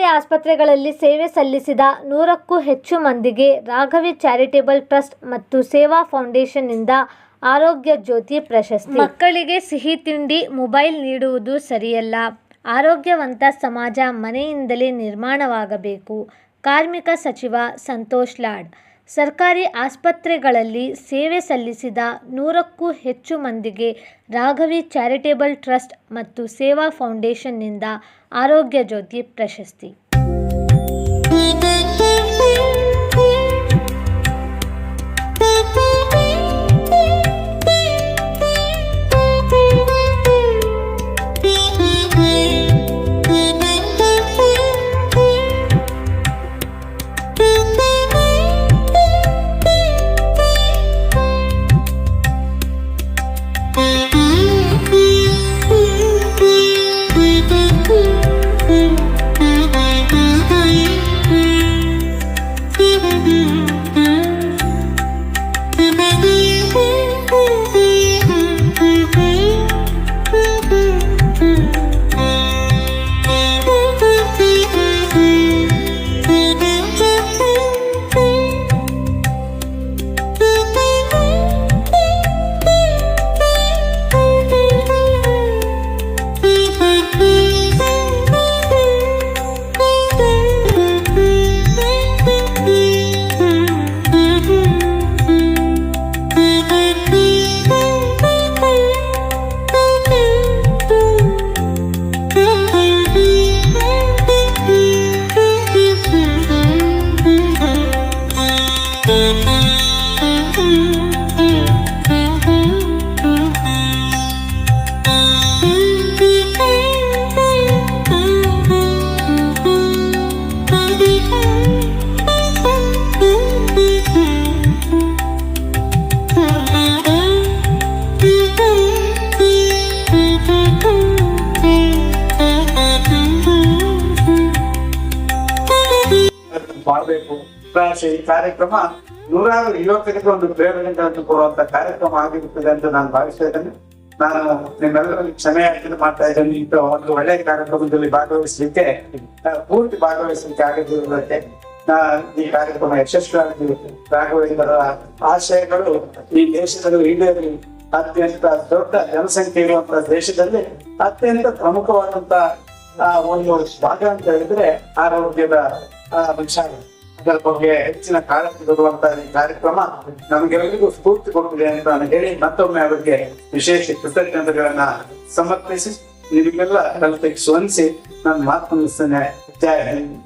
ಸರ್ಕಾರಿ ಆಸ್ಪತ್ರೆಗಳಲ್ಲಿ ಸೇವೆ ಸಲ್ಲಿಸಿದ ನೂರಕ್ಕೂ ಹೆಚ್ಚು ಮಂದಿಗೆ ರಾಘವಿ ಚಾರಿಟೇಬಲ್ ಟ್ರಸ್ಟ್ ಮತ್ತು ಸೇವಾ ಫೌಂಡೇಶನ್ನಿಂದ ಆರೋಗ್ಯ ಜ್ಯೋತಿ ಪ್ರಶಸ್ತಿ. ಮಕ್ಕಳಿಗೆ ಸಿಹಿ ತಿಂಡಿ, ಮೊಬೈಲ್ ನೀಡುವುದು ಸರಿಯಲ್ಲ. ಆರೋಗ್ಯವಂತ ಸಮಾಜ ಮನೆಯಿಂದಲೇ ನಿರ್ಮಾಣವಾಗಬೇಕು. ಕಾರ್ಮಿಕ ಸಚಿವ ಸಂತೋಷ್ ಲಾಡ್. ಸರ್ಕಾರಿ ಆಸ್ಪತ್ರೆಗಳಲ್ಲಿ ಸೇವೆ ಸಲ್ಲಿಸಿದ ನೂರಕ್ಕೂ ಹೆಚ್ಚು ಮಂದಿಗೆ ರಾಘವಿ ಚಾರಿಟೇಬಲ್ ಟ್ರಸ್ಟ್ ಮತ್ತು ಸೇವಾ ಫೌಂಡೇಶನ್ನಿಂದ ಆರೋಗ್ಯ ಜ್ಯೋತಿ ಪ್ರಶಸ್ತಿ. ಮಾಡಬೇಕು. ಈ ಕಾರ್ಯಕ್ರಮ ನೂರಾರು ಯುವಕರಿಗೆ ಒಂದು ಪ್ರೇರಣೆಗಳನ್ನು ಕೊಡುವಂತ ಕಾರ್ಯಕ್ರಮ ಆಗಿರುತ್ತದೆ ಅಂತ ನಾನು ಭಾವಿಸ್ತಾ ಇದ್ದೇನೆ. ನಾನು ನಿಮ್ಮೆಲ್ಲರಲ್ಲಿ ಕ್ಷಮೆ ಯಾಚನೆ ಮಾಡ್ತಾ ಇದ್ದೇನೆ. ಇಂಥ ಒಂದು ಒಳ್ಳೆಯ ಕಾರ್ಯಕ್ರಮದಲ್ಲಿ ಭಾಗವಹಿಸಲಿಕ್ಕೆ ಪೂರ್ತಿ ಭಾಗವಹಿಸಲಿಕ್ಕೆ ಆಗದಿರುವುದಕ್ಕೆ ಈ ಕಾರ್ಯಕ್ರಮ ಯಶಸ್ವಿಯಾಗಿ ಭಾಗವಹಿಸರ ಆಶಯಗಳು ಈ ದೇಶದಲ್ಲಿ ಈಡೇರಿ ಅತ್ಯಂತ ದೊಡ್ಡ ಜನಸಂಖ್ಯೆ ಇರುವಂತಹ ದೇಶದಲ್ಲಿ ಅತ್ಯಂತ ಪ್ರಮುಖವಾದಂತ ಒಂದು ಭಾಗ ಅಂತ ಹೇಳಿದ್ರೆ ಆರೋಗ್ಯದ ವಿಚಾರ ಅದರ ಬಗ್ಗೆ ಹೆಚ್ಚಿನ ಕಾಳಜಿ ಕೊಡುವಂತಹ ಈ ಕಾರ್ಯಕ್ರಮ ನಮಗೆಲ್ಲರಿಗೂ ಸ್ಫೂರ್ತಿ ಕೊಟ್ಟಿದೆ ಅಂತ ನಾನು ಹೇಳಿ ಮತ್ತೊಮ್ಮೆ ಅವರಿಗೆ ವಿಶೇಷ ಕೃತಜ್ಞತೆಗಳನ್ನ ಸಮರ್ಪಿಸಿ ನಿಮಗೆಲ್ಲ ಕಲಿತ ಸ್ವಂದಿಸಿ ನನ್ನ ಮಾತು ಮುಗಿಸ್ತೇನೆ ಜಯ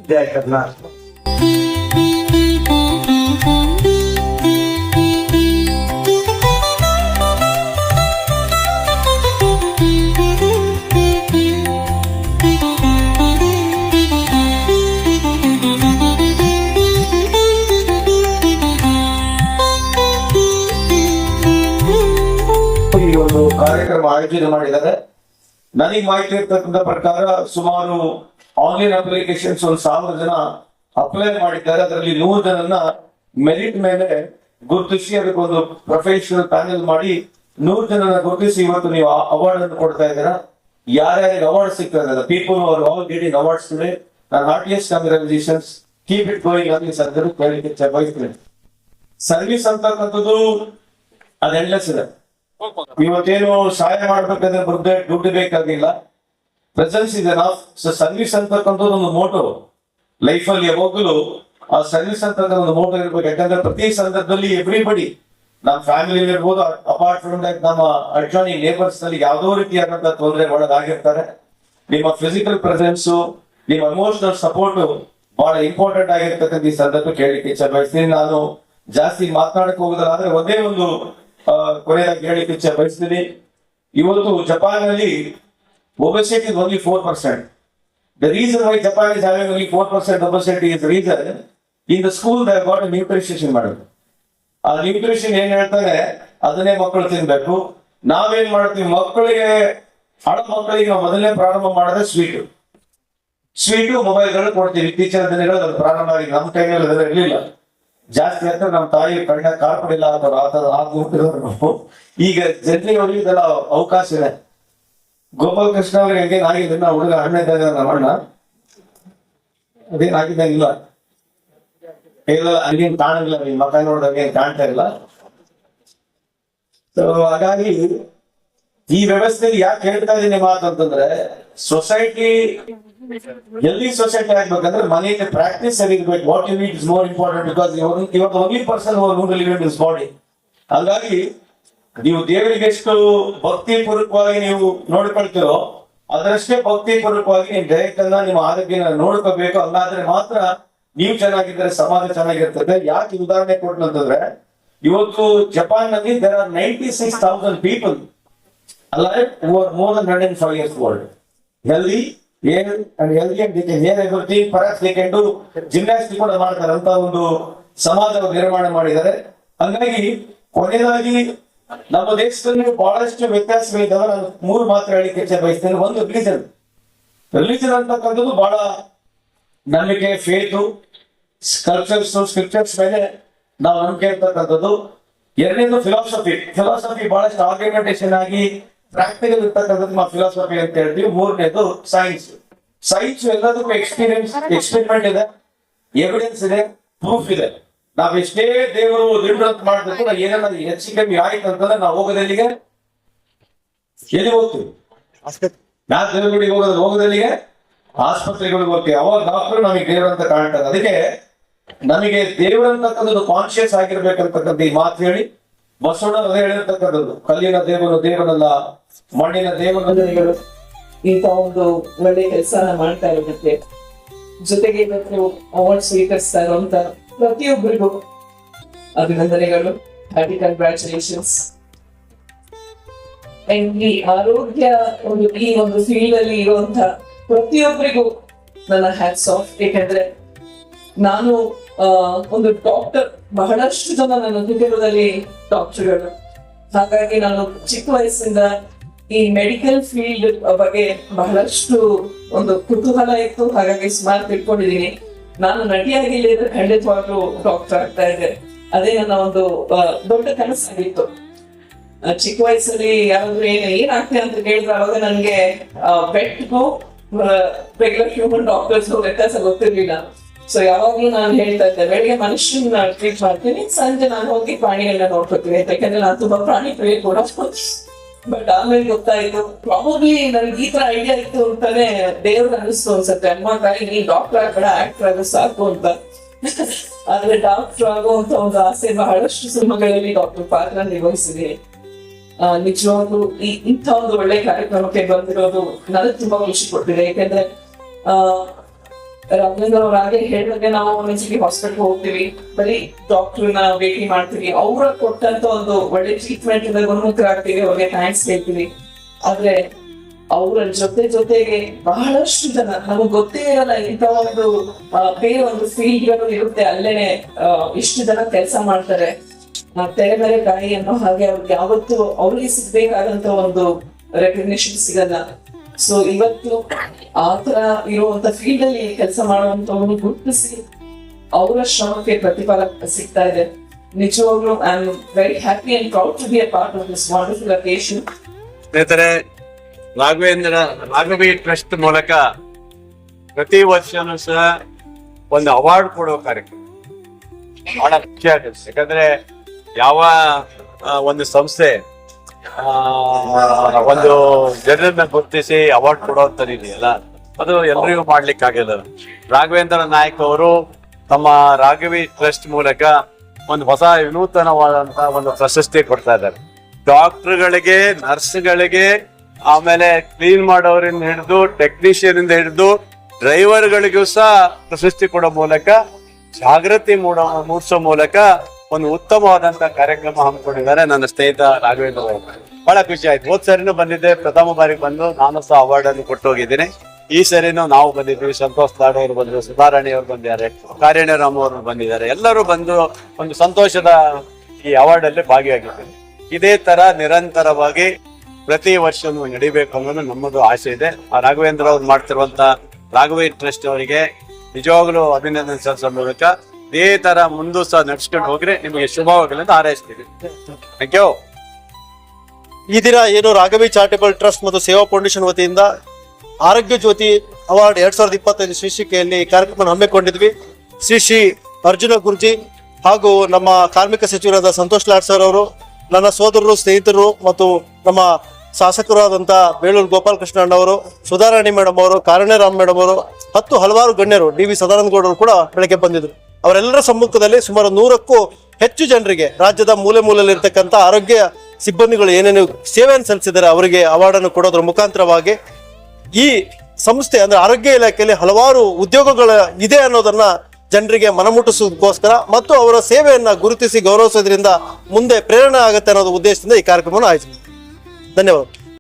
ಜಯ ಕರ್ನಾಟಕ. ಆಯೋಜನೆ ಮಾಡಿದ್ದಾರೆ. ನನಗೆ ಮಾಹಿತಿ ಇರ್ತಕ್ಕಂಥ ಪ್ರಕಾರ ಸುಮಾರು ಆನ್ಲೈನ್ ಅಪ್ಲಿಕೇಶನ್ಸ್ ಒಂದು ಸಾವಿರ ಜನ ಅಪ್ಲೈ ಮಾಡಿದ್ದಾರೆ. ಅದರಲ್ಲಿ ನೂರು ಜನನ್ನ ಮೆರಿಟ್ ಮೇಲೆ ಗುರುತಿಸಿ ಅದಕ್ಕೊಂದು ಪ್ರೊಫೆಷನಲ್ ಪ್ಯಾನೆಲ್ ಮಾಡಿ ನೂರು ಜನನ ಗುರುತಿಸಿ ಇವತ್ತು ನೀವು ಅವಾರ್ಡ್ ಅನ್ನು ಕೊಡ್ತಾ ಇದ್ದೀರಾ? ಯಾರ್ಯಾರಿಗೆ ಅವಾರ್ಡ್ ಸಿಗ್ತದೆ people are all getting awards today ನಾನು heartiest congratulations keep it going ಅಂತ ಸದ್ಯ ಕೇಳಲಿಕ್ಕೆ ಬಯಸ್ತೇನೆ. ಸರ್ವಿಸ್ ಅಂತಕ್ಕಂಥದ್ದು ಅದೆಲ್ಲ ಇದೆ ಇವತ್ತೇನು ಸಹಾಯ ಮಾಡ್ಬೇಕಂದ್ರೆ ಬುದ್ಧ ದುಡ್ಡು ಬೇಕಾಗಿಲ್ಲ. ಪ್ರೆಸೆನ್ಸ್ ಇದೆ ನಾವು ಸರ್ವಿಸ್ ಅಂತಕ್ಕಂಥದ್ದು ಒಂದು ಮೋಟೋ ಲೈಫ್ ಅಲ್ಲಿ ಯಾವಾಗಲೂ ಆ ಸರ್ವಿಸ್ ಅಂತಕ್ಕಂಥ ಒಂದು ಮೋಟೋ ಇರ್ಬೇಕು. ಯಾಕಂದ್ರೆ ಪ್ರತಿ ಸಂದರ್ಭದಲ್ಲಿ ಎವ್ರಿಬಡಿ ನಮ್ಮ ಫ್ಯಾಮಿಲಿ ಇರ್ಬೋದು ಅಪಾರ್ಟ್ ಫ್ರಮ್ ದಟ್ ನಮ್ಮ ಅಡ್ಜಾನಿ ನೇಬರ್ಸ್ನಲ್ಲಿ ಯಾವುದೋ ರೀತಿಯಾದಂತಹ ತೊಂದರೆ ಒಳಗಾಗಿರ್ತಾರೆ. ನಿಮ್ಮ ಫಿಸಿಕಲ್ ಪ್ರೆಸೆನ್ಸ್ ನಿಮ್ಮ ಎಮೋಷನಲ್ ಸಪೋರ್ಟ್ ಬಹಳ ಇಂಪಾರ್ಟೆಂಟ್ ಆಗಿರ್ತಕ್ಕಂಥ ಈ ಸಂದರ್ಭ ಕೇಳಲಿಕ್ಕೆ ಇಚ್ಛೆ ನಾನು ಜಾಸ್ತಿ ಮಾತನಾಡಕ್ ಹೋಗೋದಲ್ಲ, ಆದ್ರೆ ಒಂದೇ ಒಂದು ಕೊನೆಯದಾಗಿ ಹೇಳಿ ಇಚ್ಛೆ ಬಯಸ್ತೀನಿ. ಇವತ್ತು ಜಪಾನ್ನಲ್ಲಿ obesity is only four percent the reason why Japan is having only four percent obesity is reason in the school they got nutrition ಮಾಡೋದು ಆ ನ್ಯೂಟ್ರಿಷನ್ ಏನ್ ಹೇಳ್ತಾರೆ? ಅದನ್ನೇ ಮಕ್ಕಳು ತಿನ್ಬೇಕು. ನಾವೇನ್ ಮಾಡ್ತೀವಿ? ಮಕ್ಕಳಿಗೆ, ಹಣ ಮಕ್ಕಳಿಗೆ ನಾವು ಮೊದಲನೇ ಪ್ರಾರಂಭ ಮಾಡಿದ್ರೆ ಸ್ವೀಟು ಸ್ವೀಟು ಮೊಬೈಲ್ಗಳು ಕೊಡ್ತೀವಿ. ಇತ್ತೀಚಿನ ದಿನಗಳು ಅದು ಪ್ರಾರಂಭ ಆಗಿ ನಮ್ಮ ಟೈಮಲ್ಲಿ ಅದೆಲ್ಲ ಇರಲಿಲ್ಲ. ಜಾಸ್ತಿ ಅಂದ್ರೆ ನಮ್ಮ ತಾಯಿ ಕಣ್ಣ ಕಾರ್ಪಡಿಲ್ಲ ಅಥವಾ ಆ ಥರ ನಾವು. ಈಗ ಜನರಿಗೆ ಇದೆಲ್ಲ ಅವಕಾಶ ಇದೆ. ಗೋಪಾಲ್ ಕೃಷ್ಣ ಅವ್ರಿಗೆ ಹೆಂಗೆ ನಾವು ಹುಡುಗ ಅಣ್ಣ ಇದ್ದಾಗ ನಮ್ಮ ಅಣ್ಣ ಅದೇನಾಗಿದೆ ಇಲ್ಲ. ಇಲ್ಲ ಅಲ್ಲಿಂದ ಕಾಣಂಗಿಲ್ಲ ನಿಮ್ ಮಕ ನೋಡಿದಾಗ ಕಾಣ್ತಾ ಇಲ್ಲ. ಸೊ ಹಾಗಾಗಿ ಈ ವ್ಯವಸ್ಥೆಯಲ್ಲಿ ಯಾಕೆ ಹೇಳ್ತಾ ಇದ್ದೀನಿ ಮಾತು ಅಂತಂದ್ರೆ ಸೊಸೈಟಿ ಎಲ್ಲಿ ಸೊಸೈಟಿ ಆಗ್ಬೇಕಂದ್ರೆ ಮನೆಯಲ್ಲಿ ಪ್ರಾಕ್ಟೀಸ್ ಆಗಿರ್ಬೇಕು what you need is more important because ಇವತ್ತು only person live is body ಹಾಗಾಗಿ, ನೀವು ದೇವರಿಗೆ ಎಷ್ಟು ಭಕ್ತಿ ಪೂರ್ವಕವಾಗಿ ನೀವು ನೋಡ್ಕೊಳ್ತೀರೋ, ಅದರಷ್ಟೇ ಭಕ್ತಿ ಪೂರ್ವಕವಾಗಿ ನೀವು ದೈಹಿಕನ್ನ ನಿಮ್ಮ ಆರೋಗ್ಯನ ನೋಡ್ಕೋಬೇಕು. ಹಂಗಾದ್ರೆ ಮಾತ್ರ ನೀವು ಚೆನ್ನಾಗಿದ್ರೆ ಸಮಾಜ ಚೆನ್ನಾಗಿರ್ತದೆ. ಯಾಕೆ ಉದಾಹರಣೆ ಕೊಟ್ಟು ಅಂತಂದ್ರೆ ಇವತ್ತು ಜಪಾನ್ನಲ್ಲಿ there are ninety six thousand people alive are more than 105 years old. Healthy, and healthy and they can ಕೂಡ ಮಾಡ್ತಾರೆ. ಅಂತ ಒಂದು ಸಮಾಜ ನಿರ್ಮಾಣ ಮಾಡಿದ್ದಾರೆ. ಹಂಗಾಗಿ ಕೊನೆಯದಾಗಿ ನಮ್ಮ ದೇಶದಲ್ಲಿ ಬಹಳಷ್ಟು ವ್ಯತ್ಯಾಸಗಳಿದ್ದಾವೆ ನಾನು ಮೂರು ಮಾತ್ರ ಹೇಳಿಕ್ಕೆ ಇಚ್ಛೆ ಬಯಸ್ತೇನೆ. ಒಂದು ರಿಲಿಜನ್ ರಿಲಿಜನ್ ಅಂತಕ್ಕಂಥದ್ದು ಬಹಳ ನಂಬಿಕೆ ಫೇತು ಸ್ಕಲ್ಪ್ಚರ್ಸ್ ಸ್ಕ್ರಿಪ್ಚರ್ಸ್ ಮೇಲೆ ನಾವು ನಂಬಿಕೆ ಇರ್ತಕ್ಕಂಥದ್ದು ಎರಡನೇದು ಫಿಲಾಸಫಿ ಫಿಲಾಸಫಿ ಬಹಳಷ್ಟು ಆರ್ಗ್ಯುಮೆಂಟೇಷನ್ ಆಗಿ ಪ್ರಾಕ್ಟಿಕಲ್ ಇರ್ತಕ್ಕಂಥದ್ದು ನಾವು ಫಿಲಾಸಫಿ ಅಂತ ಹೇಳ್ತೀವಿ ಮೂರನೇದು ಸೈನ್ಸ್ ಸೈನ್ಸ್ ಎಲ್ಲದಕ್ಕೂ ಎಕ್ಸ್ಪೀರಿಯನ್ಸ್ ಎಕ್ಸ್ಪೆರಿಮೆಂಟ್ ಇದೆ ಎವಿಡೆನ್ಸ್ ಇದೆ ಪ್ರೂಫ್ ಇದೆ ನಾವ್ ಎಷ್ಟೇ ದೇವರು ದಿಂಡು ಅಂತ ಮಾಡ್ಬೇಕು ನಾವು ಹೆಚ್ಚು ಕಮ್ಮಿ ಆಯ್ತು ಅಂತಂದ್ರೆ ನಾವು ಹೋಗೋದಲ್ಲಿಗೆ ಎಲ್ಲಿ ಹೋಗ್ತೀವಿ? ನಾವು ದೇವರುಗಳಿಗೆ ಹೋಗೋದು ಹೋಗೋದಲ್ಲಿಗೆ ಆಸ್ಪತ್ರೆಗಳಿಗೆ ಹೋಗ್ತೀವಿ. ಅವಾಗ ಡಾಕ್ಟರ್ ನಮಗೆ ದೇವರಂತ ಕಾಣ್ತಾರೆ ಅದಕ್ಕೆ ನಮಗೆ ದೇವರಂತಕ್ಕಂಥದ್ದು ಕಾನ್ಶಿಯಸ್ ಆಗಿರ್ಬೇಕಂತಕ್ಕಂಥ ಈ ಮಾತು ಹೇಳಿ. ಬಸವಣ್ಣ ಅದೇ ಹೇಳಿರ್ತಕ್ಕಂಥದ್ದು. ಕಲ್ಲಿನ ದೇವರು ದೇವರಲ್ಲ ಮಣ್ಣಿನ ದೇವರು ಇಂಥ ಒಂದು ಒಳ್ಳೆ ಕೆಲಸನ ಮಾಡ್ತಾ ಇರುತ್ತೆ ಜೊತೆಗೆ ಇವತ್ತು ಅವಾರ್ಡ್ ಸ್ವೀಕರಿಸ್ತಾ ಇರುವಂತ ಪ್ರತಿಯೊಬ್ಬರಿಗೂ ಅಭಿನಂದನೆಗಳು. ಹ್ಯಾಪಿ ಕಂಗ್ರ್ಯಾಚುಲೇಷನ್ಸ್ ಈ ಆರೋಗ್ಯ ಒಂದು ಈ ಒಂದು ಫೀಲ್ಡ್ ಅಲ್ಲಿ ಇರುವಂತ ಪ್ರತಿಯೊಬ್ಬರಿಗೂ ನನ್ನ ಹ್ಯಾಟ್ಸ್ ಆಫ್ ಏಕೆಂದ್ರೆ ನಾನು ಒಂದು ಡಾಕ್ಟರ್ ಬಹಳಷ್ಟು ಜನ ನನ್ನ ಕುಟುಂಬದಲ್ಲಿ ಡಾಕ್ಟರ್ಗಳು ಹಾಗಾಗಿ ನಾನು ಚಿಕ್ಕ ವಯಸ್ಸಿಂದ ಈ ಮೆಡಿಕಲ್ ಫೀಲ್ಡ್ ಬಗ್ಗೆ ಬಹಳಷ್ಟು ಒಂದು ಕುತೂಹಲ ಇತ್ತು. ಹಾಗಾಗಿ ಸುಮಾರು ತಿಳ್ಕೊಂಡಿದ್ದೀನಿ. ನಾನು ನಟಿಯಾಗಿ ಇಲ್ಲದ್ರೆ ಖಂಡಿತವಾಗ್ಲೂ ಡಾಕ್ಟರ್ ಆಗ್ತಾ ಇದ್ದೆ. ಅದೇ ನನ್ನ ಒಂದು ದೊಡ್ಡ ಕನಸಾಗಿತ್ತು. ಚಿಕ್ಕ ವಯಸ್ಸಲ್ಲಿ ಯಾರಾದ್ರೂ ಏನ್ ಏನಾಗ್ತದೆ ಅಂತ ಕೇಳಿದ್ರೆ ಅವಾಗ ನನ್ಗೆ ಬೆಟ್ಗೂ ರೆಗ್ಯುಲರ್ ಹ್ಯೂಮನ್ ಡಾಕ್ಟರ್ಸ್ ವ್ಯತ್ಯಾಸ ಗೊತ್ತಿರ್ಲಿಲ್ಲ. ಸೊ ಯಾವಾಗ್ಲೂ ನಾನು ಹೇಳ್ತಾ ಇದ್ದೆ, ಬೆಳಿಗ್ಗೆ ಮನುಷ್ಯನ ಟ್ರೀಟ್ ಮಾಡ್ತೀನಿ, ಸಂಜೆ ನಾನು ಹೋಗಿ ಪ್ರಾಣಿಗಳನ್ನ ನೋಡ್ಕೊತೀನಿ ಯಾಕಂದ್ರೆ ನಾನು ತುಂಬಾ ಪ್ರಾಣಿ ಪ್ರಿಯ ಕೂಡ. ಬಟ್ ಆಮೇಲೆ ಗೊತ್ತಾಯ್ತು ಪ್ರಾಬಬ್ಲಿ ನನ್ಗೆ ಈ ತರ ಐಡಿಯಾ ಇತ್ತು ಅಂತಾನೆ ದೇವ್ರ ಅನಿಸ್ತು ಅನ್ಸುತ್ತೆ. ಅಮ್ಮ, ತಾಯಿ, ನೀ ಡಾಕ್ಟರ್ ಆಗಬೇಡ ಆಕ್ಟರ್ ಆಗೋ, ಸಾಕು ಅಂತ. ಆದ್ರೆ ಡಾಕ್ಟರ್ ಆಗುವಂತ ಒಂದು ಆಸೆ ಬಹಳಷ್ಟು ಸಿನಿಮಾಗಳಲ್ಲಿ ಡಾಕ್ಟರ್ ಪಾತ್ರ ನಿರ್ವಹಿಸಿದೆ. ನಿಜವಾಗ್ಲೂ ಈ ಇಂಥ ಒಂದು ಒಳ್ಳೆ ಕಾರ್ಯಕ್ರಮಕ್ಕೆ ಬಂದಿರೋದು ನನಗೆ ತುಂಬಾ ಖುಷಿ ಕೊಟ್ಟಿದೆ. ಯಾಕಂದ್ರೆ ಆ ರಾಘವೇಂದ್ರ ಅವ್ರ ಹಾಗೆ ಹೇಳಿದ್ರೆ ನಾವು ಒಂದೊಂದ್ಸಲಿ ಹಾಸ್ಪಿಟಲ್ ಹೋಗ್ತೀವಿ. ಬರೀ ಡಾಕ್ಟರ್ನ ಭೇಟಿ ಮಾಡ್ತೀವಿ. ಅವ್ರ ಕೊಟ್ಟಂತ ಒಂದು ಒಳ್ಳೆ ಟ್ರೀಟ್ಮೆಂಟ್ ಇಂದ ಗುಣಮುಖರಾಗ್ತೀವಿ. ಅವ್ರಿಗೆ ಥ್ಯಾಂಕ್ಸ್ ಹೇಳ್ತೀವಿ. ಆದ್ರೆ ಅವರ ಜೊತೆ ಜೊತೆಗೆ ಬಹಳಷ್ಟು ಜನ ನಮಗ್ ಗೊತ್ತೇ ಇರಲ್ಲ ಇಂಥ ಒಂದು ಬೇರೆ ಒಂದು ಫೀಲ್ಡ್ ಇರುತ್ತೆ. ಅಲ್ಲೇನೆ ಆ, ಇಷ್ಟು ಜನ ಕೆಲಸ ಮಾಡ್ತಾರೆ. ತೆರೆ ಮೇಲೆ ಕಾಯಿ ಅನ್ನೋ ಹಾಗೆ ಅವ್ರಿಗೆ ಯಾವತ್ತು ಅವ್ರಿಗೆ ಸಿಗ್ಬೇಕಾದಂತ ಒಂದು ರೆಕಗ್ನಿಷನ್ ಸಿಗಲ್ಲ. ಸೊ ಇವತ್ತು, ಆ ತರ ಇರುವಂತ ಫೀಲ್ಡ್ ಅಲ್ಲಿ ಕೆಲಸ ಮಾಡುವಂತವನು ಗುರುತಿಸಿ ಅವರ ಶ್ರಮಕ್ಕೆ ಪ್ರತಿಫಲ ಸಿಗ್ತಾ ಇದೆ. ನಿಜವಾಗ್ಲೂ I am very happy and proud to be a part of this wonderful occasion ಸ್ನೇಹಿತರೆ, ರಾಘವೇಂದ್ರ, ರಾಘವಿ ಟ್ರಸ್ಟ್ ಮೂಲಕ ಪ್ರತಿ ವರ್ಷನೂ ಸಹ ಒಂದು ಅವಾರ್ಡ್ ಕೊಡೋ ಕಾರ್ಯಕ್ರಮ. ಬಹಳ ಮುಖ್ಯ ಯಾಕಂದ್ರೆ ಯಾವ ಒಂದು ಸಂಸ್ಥೆ ಒಂದು ಜನರನ್ನ ಗುರುತಿಸಿ ಅವಾರ್ಡ್ ಕೊಡುವಂಥದ್ದು ಇದೆಯಲ್ಲ? ಅದು ಎಲ್ರಿಗೂ ಮಾಡ್ಲಿಕ್ಕೆ ಆಗಿಲ್ಲ. ರಾಘವೇಂದ್ರ ನಾಯಕ್ ಅವರು ತಮ್ಮ ರಾಘವಿ ಟ್ರಸ್ಟ್ ಮೂಲಕ ಒಂದು ಹೊಸ ವಿನೂತನವಾದಂತ ಒಂದು ಪ್ರಶಸ್ತಿ ಕೊಡ್ತಾ ಇದ್ದಾರೆ. ಡಾಕ್ಟರ್ಗಳಿಗೆ, ನರ್ಸ್ಗಳಿಗೆ, ಆಮೇಲೆ ಕ್ಲೀನ್ ಮಾಡೋರಿಂದ ಹಿಡಿದು ಟೆಕ್ನಿಷಿಯನ್ ಇಂದ ಹಿಡಿದು, ಡ್ರೈವರ್ಗಳಿಗೂ ಸಹ ಪ್ರಶಸ್ತಿ ಕೊಡೋ ಮೂಲಕ, ಜಾಗೃತಿ ಮೂಡ, ಮೂಡಿಸೋ ಮೂಲಕ ಒಂದು ಉತ್ತಮವಾದಂತ ಕಾರ್ಯಕ್ರಮ ಹಮ್ಮಿಕೊಂಡಿದ್ದಾರೆ. ನನ್ನ ಸ್ನೇಹಿತ ರಾಘವೇಂದ್ರ ಬಹಳ ಖುಷಿ ಆಯ್ತು. ಹೋದ್ ಸರಿನೂ ಬಂದಿದ್ದೆ. ಪ್ರಥಮ ಬಾರಿಗೆ ಬಂದು ನಾನು ಸಹ ಅವಾರ್ಡ್ ಅನ್ನು ಕೊಟ್ಟು ಹೋಗಿದ್ದೀನಿ ಈ ಸರಿನೂ ನಾವು ಬಂದಿದ್ವಿ ಸಂತೋಷ್ ಲಾಡ್ ಅವರು ಬಂದ್ರು, ಸುಧಾರಾಣಿ ಅವರು ಬಂದಿದ್ದಾರೆ ಕಾರ್ಯಣ್ಯರಾಮ್ ಅವರು ಬಂದಿದ್ದಾರೆ. ಎಲ್ಲರೂ ಬಂದು ಒಂದು ಸಂತೋಷದ ಈ ಅವಾರ್ಡ್ ಅಲ್ಲಿ ಭಾಗಿಯಾಗಿದ್ದಾರೆ ಇದೇ ತರ ನಿರಂತರವಾಗಿ ಪ್ರತಿ ವರ್ಷನೂ ನಡಿಬೇಕು ಅನ್ನೋದು ನಮ್ಮದು ಆಸೆ ಇದೆ. ಆ ರಾಘವೇಂದ್ರ ಅವ್ರು ಮಾಡ್ತಿರುವಂತ ರಾಘವೇಂದ್ರ ಟ್ರಸ್ಟ್ ಅವರಿಗೆ ನಿಜವಾಗ್ಲೂ ಅಭಿನಂದನೆ ಸಲ್ಲಿಸೋ ಮೂಲಕ ಇದೇ ತರ ಮುಂದು ಸಹ ನಡ್ಸ್ಕೊಂಡು ಹೋಗ್ರೆ, ನಿಮಗೆ ಶುಭವಾಗಲಿ ಅಂತ ಹಾರೈಸ್ತೀವಿ. ಥ್ಯಾಂಕ್ ಯು ಈ ದಿನ ಏನು ರಾಘವಿ ಚಾರಿಟೇಬಲ್ ಟ್ರಸ್ಟ್ ಮತ್ತು ಸೇವಾ ಫೌಂಡೇಶನ್ ವತಿಯಿಂದ ಆರೋಗ್ಯ ಜ್ಯೋತಿ ಅವಾರ್ಡ್ ಎರಡ್ ಸಾವಿರದ ಇಪ್ಪತ್ತೈದು ಶೀರ್ಷಿಕೆಯಲ್ಲಿ ಕಾರ್ಯಕ್ರಮ ಹಮ್ಮಿಕೊಂಡಿದ್ವಿ. ಶ್ರೀ ಶ್ರೀ ಅರ್ಜುನ ಗುರುಜಿ ಹಾಗೂ ನಮ್ಮ ಕಾರ್ಮಿಕ ಸಚಿವರಾದ ಸಂತೋಷ್ ಲಾಡ್ ಸರ್ ಅವರು, ನನ್ನ ಸೋದರರು, ಸ್ನೇಹಿತರು ಮತ್ತು ನಮ್ಮ ಶಾಸಕರಾದಂಥ ಬೇಳೂರು ಗೋಪಾಲಕೃಷ್ಣ ಅಣ್ಣವರು ಸುಧಾರಾಣಿ ಮೇಡಮ್ ಅವರು ಕಾರುಣ್ಯರಾಮ್ ಮೇಡಮ್ ಅವರು, ಹತ್ತು ಹಲವಾರು ಗಣ್ಯರು ಡಿ ವಿ ಸದಾನಂದ ಗೌಡರು ಕೂಡ ಬೆಳಗ್ಗೆ ಬಂದಿದ್ರು. ಅವರೆಲ್ಲರ ಸಮ್ಮುಖದಲ್ಲಿ ಸುಮಾರು ನೂರಕ್ಕೂ ಹೆಚ್ಚು ಜನರಿಗೆ ರಾಜ್ಯದ ಮೂಲೆ ಮೂಲೆಯಲ್ಲಿರ್ತಕ್ಕಂಥ ಆರೋಗ್ಯ ಸಿಬ್ಬಂದಿಗಳು ಏನೇನು ಸೇವೆಯನ್ನು ಸಲ್ಲಿಸಿದ್ದಾರೆ ಅವರಿಗೆ ಅವಾರ್ಡ್ ಅನ್ನು ಕೊಡೋದ್ರ ಮುಖಾಂತರವಾಗಿ ಈ ಸಂಸ್ಥೆ ಅಂದ್ರೆ ಆರೋಗ್ಯ ಇಲಾಖೆಯಲ್ಲಿ ಹಲವಾರು ಉದ್ಯೋಗಗಳ ಇದೆ ಅನ್ನೋದನ್ನ ಜನರಿಗೆ ಮನಮುಟ್ಟಿಸೋದಕ್ಕೋಸ್ಕರ ಮತ್ತು ಅವರ ಸೇವೆಯನ್ನ ಗುರುತಿಸಿ ಗೌರವಿಸೋದ್ರಿಂದ ಮುಂದೆ ಪ್ರೇರಣೆ ಆಗುತ್ತೆ ಅನ್ನೋದು ಉದ್ದೇಶದಿಂದ ಈ ಕಾರ್ಯಕ್ರಮವನ್ನು ಆಯೋಜಿಸಿದೆ. ಧನ್ಯವಾದ